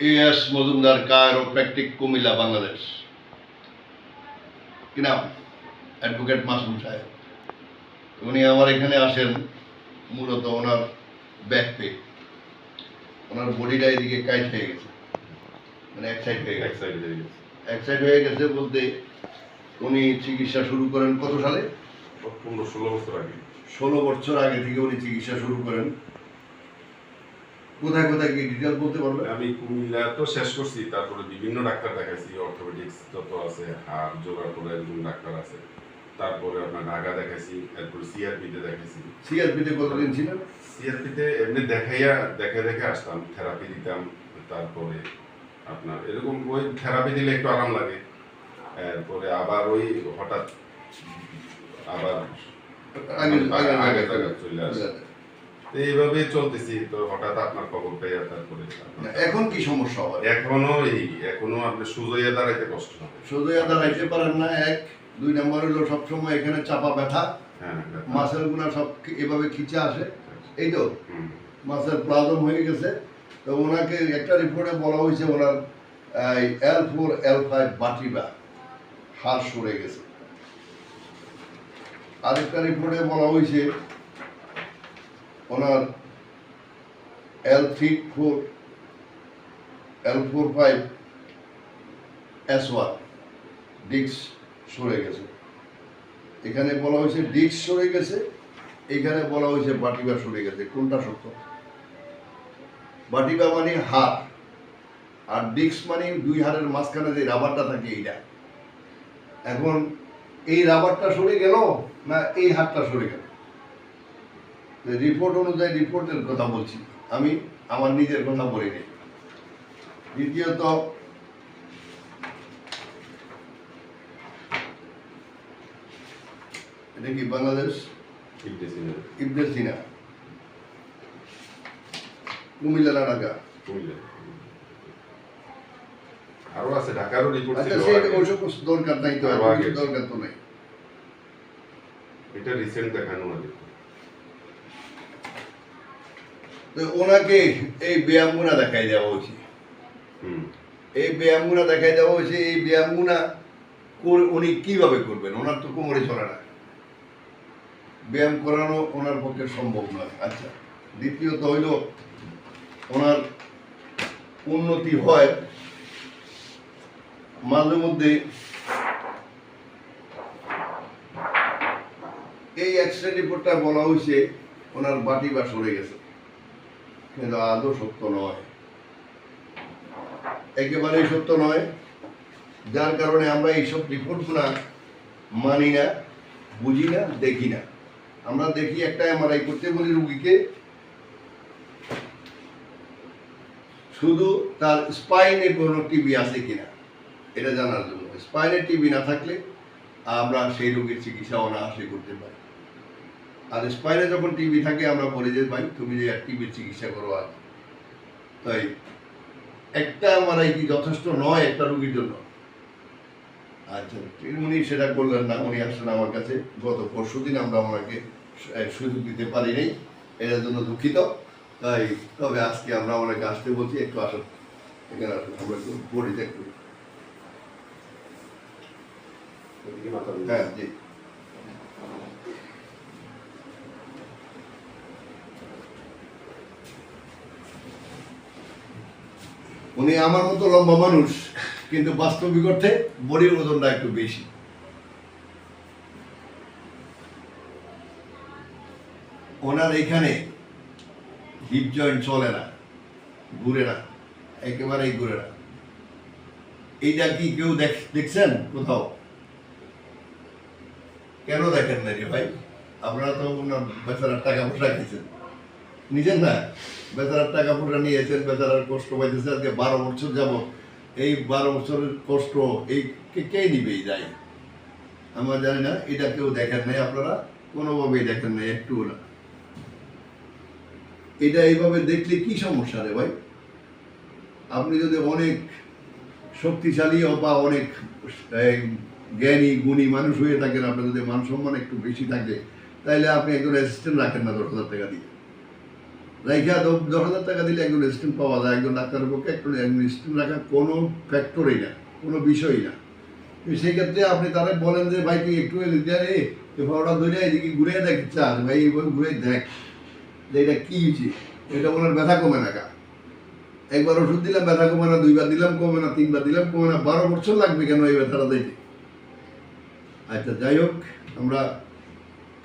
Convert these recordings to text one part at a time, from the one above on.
S Majumdar chiropractic Comilla Bangladesh. কি নাম? Advocate Masum সাহেব। উনি আমার এখানে আসেন মূলত ওনার ব্যাক পে ওনার বডিটা এদিকে কাইট হয়ে গেছে। মানে এক সাইড হয়ে গেছে। এক সাইড হয়ে গেছে বলতে উনি চিকিৎসা শুরু করেন কত সালে? পনেরো ষোলো বছর আগে। ষোলো বছর আগে থেকে উনি চিকিৎসা শুরু করেন। কোথায় কোথায় কি ডিটেল বলতে পারবে? আমি কুমিল্লা তো শেষ করছি তারপরে বিভিন্ন ডাক্তার দেখাইছি অর্থোপেডিক্স যত আছে হাড় জোগাড় করে একজন ডাক্তার আছে। তারপরে আপনার ঢাকা দেখাইছি এরপরে সিআরপিতে দেখাইছি। সিআরপিতে কতদিন ছিলেন? সিআরপিতে এমনি দেখাইয়া দেখে দেখে আসতাম থেরাপি দিতাম তারপরে আপনার এরকম ওই থেরাপি দিলে একটু আরাম লাগে। এরপরে আবার ওই হঠাৎ আবার আগে আগে চলে আসে। এইভাবে চলতেছি। তো হঠাৎ আপনার খবর পেয়ে আপনার- এখন কি সমস্যা হয় এখনও এই এখনও আপনি সুজইয়া দাঁড়াইতে কষ্ট হবে। আদা রাখতে পারেন না এক। দুই নম্বর হলো সবসময় এখানে চাপা ব্যথা। হ্যাঁ মাসেল গুনা সব এভাবে খিচে আসে। এই তো। মাসেল প্লাজম হয়ে গেছে। তো ওনাকে একটা রিপোর্টে বলা হয়েছে ওনার এল ফোর এল ফাইভ বাটিবা হাড় সরে গেছে। আরেকটা রিপোর্টে বলা হয়েছে ওনার L three four L four five S one discs সরে গেছে। এখানে বলা হয়েছে ডিক্স সরে গেছে, এখানে বলা হয়েছে বাটিবা সরে গেছে। কোনটা সত্য বাটিবা মানে হাড় আর ডিক্স মানে দুই হাড়ের মাঝখানে যে রাবারটা থাকে এইটা। এখন এই রাবারটা সরে গেল না এই হাড়টা সরে গেল? রিপোর্ট অনুযায়ী রিপোর্টের কথা বলছি। আমি আমার নিজের কথা বলিনি দ্বিতীয়ত এটা কি বাংলাদেশ? ইবনে সিনা। কুমিল্লা ঢাকা। আরও আছে ঢাকারও রিপোর্ট আচ্ছা ছিল ওইসব দরকার নাই তো দরকার তো নাই। এটা রিসেন্ট দেখানো আগে তো ওনাকে এই ব্যায়ামগুনা দেখাই দেওয়া উচিত এই ব্যায়ামগুনা দেখাই দেওয়া হয়েছে এই ব্যায়ামগুনা কর- উনি কীভাবে করবেন? ওনার তো কোমরে চলে না। ব্যায়াম করানো ওনার পক্ষে সম্ভব নয়। আচ্ছা দ্বিতীয়ত হইল ওনার উন্নতি হয় মাঝে মধ্যে এই অ্যাক্সিডেন্ট রিপোর্টটা বলা হয়েছে ওনার বাটি বা সরে গেছে। কিন্তু আদৌ সত্য নয়। একেবারেই সত্য নয়। যার কারণে আমরা এইসব রিপোর্টগুলো মানি না, বুঝি না, দেখি না। আমরা দেখি একটা এমআরআই করতে বলি রুগীকে। শুধু তার স্পাইনে কোনো টিবি আছে কিনা, এটা জানার জন্য। স্পাইনে টিবি না থাকলে আমরা সেই রোগীর চিকিৎসা অনায়াসে করতে পারি। আর স্পাইনে যখন টিবি থাকে আমরা বলি যে ভাই তুমি যে টিবির চিকিৎসা করো আর তাই একটা এমআরআই কি যথেষ্ট নয় একটা রুগীর জন্য। আচ্ছা উনি সেটা করলেন না উনি আসলেন আমার কাছে। গত পরশু দিন আমরা ওনাকে সুযোগ দিতে পারি নাই এটার জন্য দুঃখিত। তাই তবে আজকে আমরা ওনাকে আসতে বলছি একটু আসুন। এখানে আসুন আমরা একটু মাথা দিন। হ্যাঁ জি। উনি আমার মতো লম্বা মানুষ, কিন্তু বাস্তবিক অর্থে বডির ওজনটা একটু বেশি। ওনার এখানে হিপ জয়েন্ট চলে না, ঘুরে না, একেবারেই ঘুরে না। এইটা কি কেউ দেখ- দেখছেন কোথাও? কেন দেখেন না রে ভাই? আপনারা তো ওনার বেচারার টাকা পয়সা খেয়েছেন। নিজের না। বেচারার টাকা পয়সা নিয়েছেন বেচারার কষ্ট পাইতেছে, আজকে বারো বছর যাব এই বারো বছরের কষ্ট, এই কে- নিবে এই দায় আমরা জানি না, এটা কেউ দেখেন নাই আপনারা, কোনোভাবেই দেখেন নাই, একটুও না। এটা এইভাবে দেখলে কি সমস্যা রে ভাই? আপনি যদি অনেক শক্তিশালী বা অনেক জ্ঞানী, গুণী মানুষ হয়ে থাকেন, আপনার যদি মান সম্মান একটু বেশি থাকে, তাইলে আপনি একজন অ্যাসিস্ট্যান্ট রাখেন না দশ হাজার টাকা দিয়ে। রাইখা দ- দশ হাজার টাকা দিলে একজন স্টুডেন্ট পাওয়া যায়, একজন ডাক্তারের পক্ষে একজন একজন স্টুডেন্ট রাখা কোনো ফ্যাক্টরই না, কোনো বিষয়ই না। তো সেই ক্ষেত্রে আপনি তারা বলেন যে, ভাই, তুই একটু এই ফটোটা ধরে এদিকে ঘুরে দেখ চাস ভাই, এইভাবে ঘুরে দেখ, যে এটা কি হয়েছে? এটা ওনার ব্যথা কমে না একবার ওষুধ দিলাম, ব্যথা কমে না, দুইবার দিলাম কমে না, তিনবার দিলাম কমে না, বারো বছর লাগবে কেন এই ব্যথাটা দিতে আচ্ছা যাই হোক, আমরা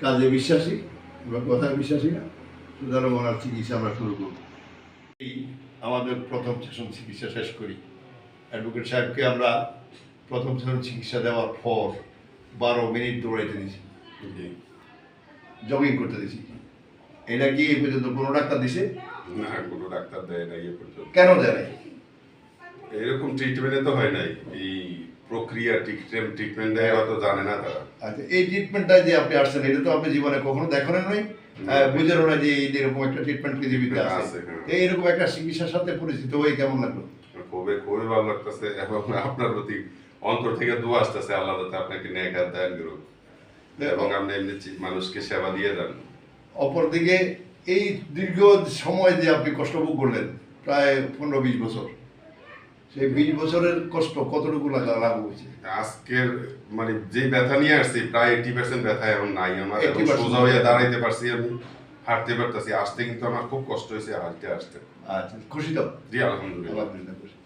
কাজে বিশ্বাসী, আমরা কথায় বিশ্বাসী না। সুতরাং ওনার চিকিৎসা আমরা শুরু করব। এই আমাদের প্রথম সেশন চিকিৎসা শেষ করি। অ্যাডভোকেট সাহেবকে আমরা প্রথম সেশন চিকিৎসা দেওয়ার পর বারো মিনিট দৌড়াইতে দিয়েছি জগিং করতে দিয়েছি এটা কি এই পর্যন্ত কোনো ডাক্তার দিছে? না কোনো ডাক্তার দেয় না ইয়ে পর্যন্ত। কেন দেয় নাই? এরকম ট্রিটমেন্টে তো হয় নাই। এই প্রক্রিয়া ট্রিটমেন্ট দেয় হয়তো জানে না তারা। আচ্ছা এই ট্রিটমেন্টটা যে আপনি আসছেন এটা তো আপনি জীবনে কখনো দেখেন নাই? বুঝেন না যে এই এরকম একটা ট্রিটমেন্ট পৃথিবীতে আছে আছে, হ্যাঁ। এইরকম একটা চিকিৎসার সাথে পরিচিত হয়ে কেমন লাগল খুবই খুবই ভালো লাগতেছে এবং আপনার প্রতি অন্তর থেকে দোয়া আসতেছে আল্লাহ যাতে আপনাকে হাত দান করুক এবং আপনি এমনি মানুষকে সেবা দিয়ে যান অপরদিকে এই দীর্ঘ সময় যে আপনি কষ্ট ভোগ করলেন প্রায় পনেরো বিশ বছর সেই বিশ বছরের কষ্ট কতটুকু লাগা লাভ হয়েছে? আজকের মানে যে ব্যথা নিয়ে আসছি প্রায় এইটি পার্সেন্ট ব্যথা এখন নাই আমার সোজা হয়ে দাঁড়াইতে পারছি আমি হাঁটতে পারতেছি। আসতে কিন্তু আমার খুব কষ্ট হয়েছে হাঁটতে আসতে আচ্ছা খুশি তো? জি আলহামদুলিল্লাহ। আলহামদুলিল্লাহ খুশি